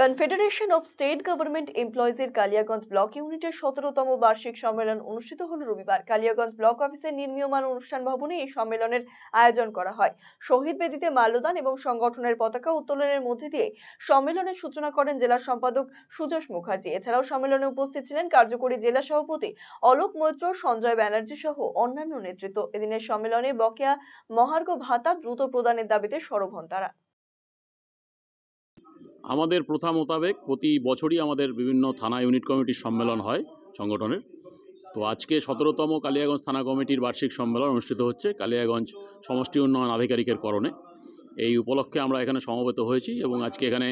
Confederation of state government এমপ্লয়িজের Kaliaganj block ইউনিটের সতেরোতম বার্ষিক সম্মেলন অনুষ্ঠিত হল রবিবার। কালিয়াগঞ্জ ব্লক অফিসের নির্মীয়মান অনুষ্ঠান ভবনে এই সম্মেলনের আয়োজন করা হয়। শহীদ বেদিতে মাল্যদান এবং সংগঠনের পতাকা উত্তোলনের মধ্যে দিয়ে সম্মেলনের সূচনা করেন জেলা সম্পাদক সুজস মুখার্জি। এছাড়াও সম্মেলনে উপস্থিত ছিলেন কার্যকরী জেলা সভাপতি অলোক মৈত্র, সঞ্জয় ব্যানার্জি সহ অন্যান্য নেতৃত্ব। এদিনের সম্মেলনে বকেয়া মহার্ঘ ভাতা দ্রুত প্রদানের দাবিতে সরব হন তারা। আমাদের প্রথা মোতাবেক প্রতি বছরই আমাদের বিভিন্ন থানা ইউনিট কমিটির সম্মেলন হয় সংগঠনের। তো আজকে সতেরোতম কালিয়াগঞ্জ থানা কমিটির বার্ষিক সম্মেলন অনুষ্ঠিত হচ্ছে কালিয়াগঞ্জ সমষ্টি উন্নয়ন আধিকারিকের করণে। এই উপলক্ষে আমরা এখানে সমবেত হয়েছি এবং আজকে এখানে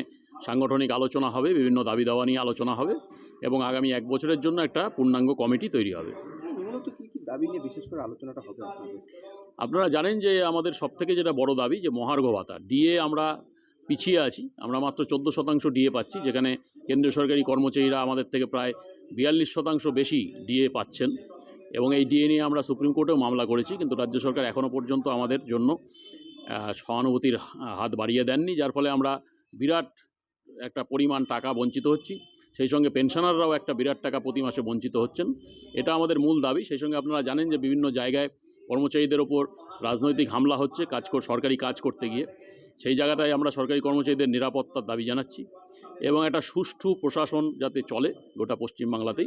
সাংগঠনিক আলোচনা হবে বিভিন্ন দাবি দাওয়া নিয়ে আলোচনা হবে এবং আগামী এক বছরের জন্য একটা পূর্ণাঙ্গ কমিটি তৈরি হবে। মূলত কি কি দাবি নিয়ে বিশেষ করে আলোচনাটা হবে আপনারা জানেন যে আমাদের সবথেকে যেটা বড় দাবি যে মহার্ঘ ভাতা। ডিএ আমরা পিছিয়ে আছি। আমরা মাত্র চোদ্দ শতাংশ ডিএ পাচ্ছি, যেখানে কেন্দ্রীয় সরকারি কর্মচারীরা আমাদের থেকে প্রায় বিয়াল্লিশ শতাংশ বেশি ডিএ পাচ্ছেন। এবং এই ডিএ নিয়ে আমরা সুপ্রিম কোর্টেও মামলা করেছি, কিন্তু রাজ্য সরকার এখনও পর্যন্ত আমাদের জন্য সহানুভূতির হাত বাড়িয়ে দেননি, যার ফলে আমরা বিরাট একটা পরিমাণ টাকা বঞ্চিত হচ্ছি। সেই সঙ্গে পেনশনাররাও একটা বিরাট টাকা প্রতি মাসে বঞ্চিত হচ্ছেন। এটা আমাদের মূল দাবি। সেই সঙ্গে আপনারা জানেন যে বিভিন্ন জায়গায় কর্মচারীদের ওপর রাজনৈতিক হামলা হচ্ছে, কাজ সরকারি কাজ করতে গিয়ে। সেই জায়গাটায় আমরা সরকারি কর্মচারীদের নিরাপত্তার দাবি জানাচ্ছি এবং একটা সুষ্ঠু প্রশাসন যাতে চলে গোটা পশ্চিমবাংলাতেই।